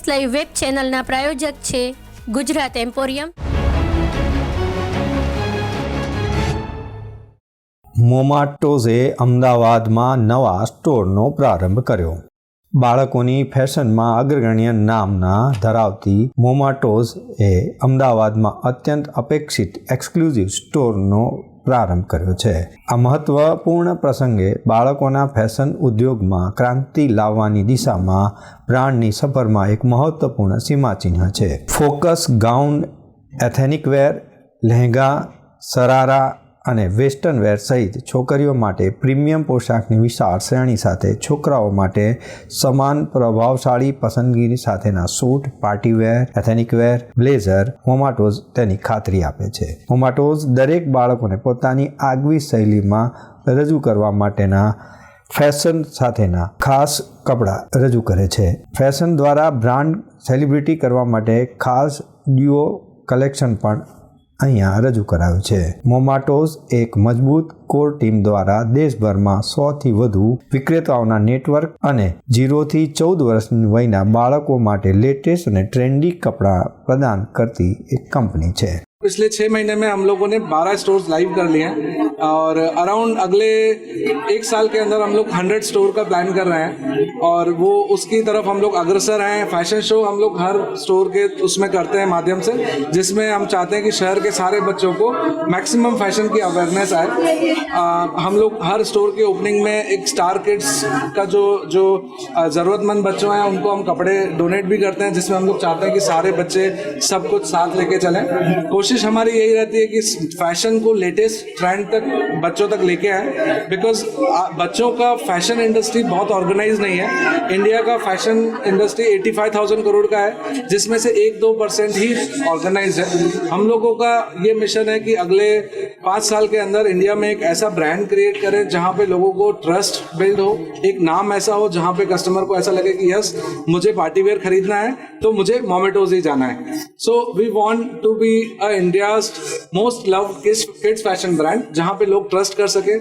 S live web ચેનલના પ્રાયોજક છે Gujarat emporium. મોમાટોઝે અમદાવાદમાં નવા સ્ટોરનો પ્રારંભ કર્યો. બાળકોની ફેશનમાં અગ્રગણ્ય નામના ધરાવતી મોમાટોઝ એ અમદાવાદમાં અત્યંત અપેક્ષિત એક્સક્લુઝિવ સ્ટોરનો પ્રારંભ કર્યો છે. આ મહત્વપૂર્ણ પ્રસંગે બાળકોના ફેશન ઉદ્યોગમાં ક્રાંતિ લાવવાની દિશામાં બ્રાન્ડની સફરમાં એક મહત્વપૂર્ણ સીમાચિહ્ન છે. Focus gown, ethnic wear, lehenga, sharara અને વેસ્ટર્ન વેર સહિત છોકરીઓ માટે પ્રીમિયમ પોશાકની વિશાળ શ્રેણી સાથે છોકરાઓ માટે સમાન પ્રભાવશાળી પસંદગીની સાથેના suit, party wear, ethnic wear, blazer Mometoz તેની ખાતરી આપે છે. મોમાટોઝ દરેક બાળકોને પોતાની આગવી શૈલીમાં રજૂ કરવા માટેના ફેશન સાથેના ખાસ કપડાં રજૂ કરે છે. ફેશન દ્વારા બ્રાન્ડ સેલિબ્રિટી કરવા માટે ખાસ ડ્યુઓ કલેક્શન પણ અહીંયા રજૂ કરાયું છે. મોમાટોઝ એક મજબૂત કોર ટીમ દ્વારા દેશભરમાં સોથી વધુ વિક્રેતાઓના નેટવર્ક અને જીરોથી ચૌદ વર્ષની વયના બાળકો માટે લેટેસ્ટ અને ટ્રેન્ડી કપડાં પ્રદાન કરતી એક કંપની છે. पिछले छः महीने में हम लोगों ने 12 स्टोर्स लाइव कर लिए हैं और अराउंड अगले एक साल के अंदर हम लोग 100 स्टोर का प्लान कर रहे हैं और वो उसकी तरफ़ हम लोग अग्रसर हैं। फ़ैशन शो हम लोग हर स्टोर के उसमें करते हैं माध्यम से, जिसमें हम चाहते हैं कि शहर के सारे बच्चों को मैक्सिमम फ़ैशन की अवेयरनेस आए। हम लोग हर स्टोर के ओपनिंग में एक स्टार किड्स का जो जो ज़रूरतमंद बच्चों हैं, उनको हम कपड़े डोनेट भी करते हैं, जिसमें हम लोग चाहते हैं कि सारे बच्चे सब कुछ साथ लेके चलें। कोशिश हमारी यही रहती है कि फ़ैशन को लेटेस्ट ट्रेंड तक बच्चों तक लेके आए बिकॉज़ बच्चों का फ़ैशन इंडस्ट्री बहुत ऑर्गेनाइज नहीं है। इंडिया का फ़ैशन इंडस्ट्री 85,000 करोड़ का है जिसमें से एक दो परसेंट ही ऑर्गेनाइज है। हम लोगों का ये मिशन है कि अगले पाँच साल के अंदर इंडिया में एक ऐसा ब्रांड क्रिएट करें जहाँ पे लोगों को ट्रस्ट बिल्ड हो एक नाम ऐसा हो जहाँ पे कस्टमर को ऐसा लगे कि यस मुझे पार्टीवेयर खरीदना है तो मुझे मोमेटोज ही जाना है। So we want to be India's most love kids fashion brand जहाँ पे लोग ट्रस्ट कर सके,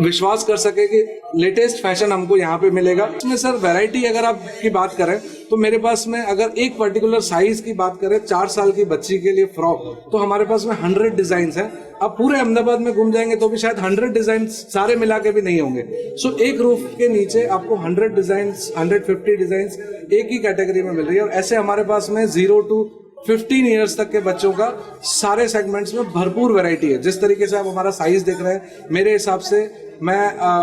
विश्वास कर सके कि लेटेस्ट फ़ैशन हमको यहाँ पे मिलेगा। इसमें सर वैरायटी अगर आप की बात करें तो मेरे पास में अगर एक पर्टिकुलर साइज़ की बात करें, चार साल की बच्ची के लिए फ्रॉक तो हमारे पास में हंड्रेड डिज़ाइन है। आप पूरे अहमदाबाद में घूम जाएँगे तो भी शायद हंड्रेड डिज़ाइन सारे मिला के भी नहीं होंगे। सो एक रूफ के नीचे आपको hundred design hundred fifty design एक ही कैटेगरी में मिल रही है और ऐसे हमारे पास में ज़ीरो टू 15 इयर्स तक के बच्चों का सारे सेगमेंट्स में भरपूर वैरायटी है जिस तरीके से आप हमारा साइज देख रहे हैं मेरे हिसाब से मैं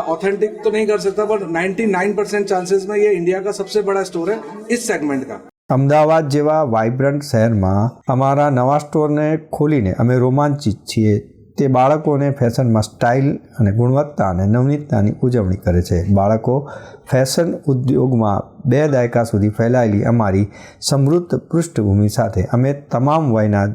ऑथेंटिक तो नहीं कर सकता बट 99 परसेंट चांसेस में ये इंडिया का सबसे बड़ा स्टोर है इस सेगमेंट का અમદાવાદ જેવા વાઇબ્રન્ટ શહેરમાં અમારા નવા સ્ટોરને ખોલીને અમે રોમાંચિત છીએ તે બાળકોને ફેશનમાં સ્ટાઇલ અને ગુણવત્તા અને નવનીતતાની ઉજવણી કરે છે. બાળકો ફેશન ઉદ્યોગમાં બે દાયકા સુધી ફેલાયેલી અમારી સમૃદ્ધ પૃષ્ઠભૂમિ સાથે અમે તમામ વયના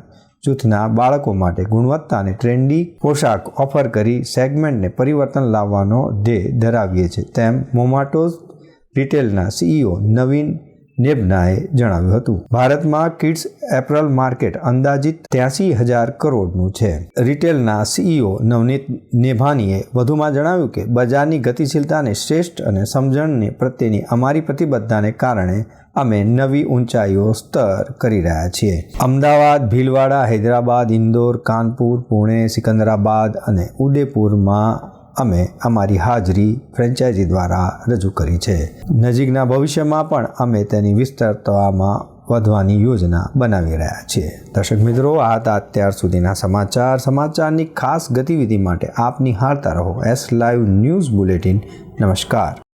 જૂથના બાળકો માટે ગુણવત્તા અને ટ્રેન્ડી પોશાક ઓફર કરી સેગમેન્ટને પરિવર્તન લાવવાનો ધ્યેય ધરાવીએ છીએ. તેમ મોમાટોઝ રિટેલના સીઈઓ નવીન નેબનાએ જણાવ્યું હતું. ભારતમાં કિડ્સ એપરલ માર્કેટ અંદાજિત ત્યાસી હજાર કરોડનું છે. રિટેલના સીઈઓ નવનીત નેભાનીએ વધુમાં જણાવ્યું કે, બજારની ગતિશીલતાને શ્રેષ્ઠ અને સમજણને પ્રત્યેની અમારી પ્રતિબદ્ધતાને કારણે અમે નવી ઊંચાઈઓ સ્તર કરી રહ્યા છીએ. અમદાવાદ, ભીલવાડા, હૈદરાબાદ, ઇન્દોર, કાનપુર, પુણે, સિકંદરાબાદ અને ઉદયપુરમાં અમે અમારી હાજરી ફ્રેન્ચાઇઝી દ્વારા રજૂ કરી છે. નજીકના ભવિષ્યમાં પણ અમે તેની વિસ્તરતામાં વધવાની યોજના બનાવી રહ્યા છીએ. દર્શક મિત્રો, આ હતા અત્યાર સુધીના સમાચાર. સમાચારની ખાસ ગતિવિધિ માટે આપ નિહાળતા રહો. એસ લાઈવ ન્યૂઝ બુલેટિન નમસ્કાર.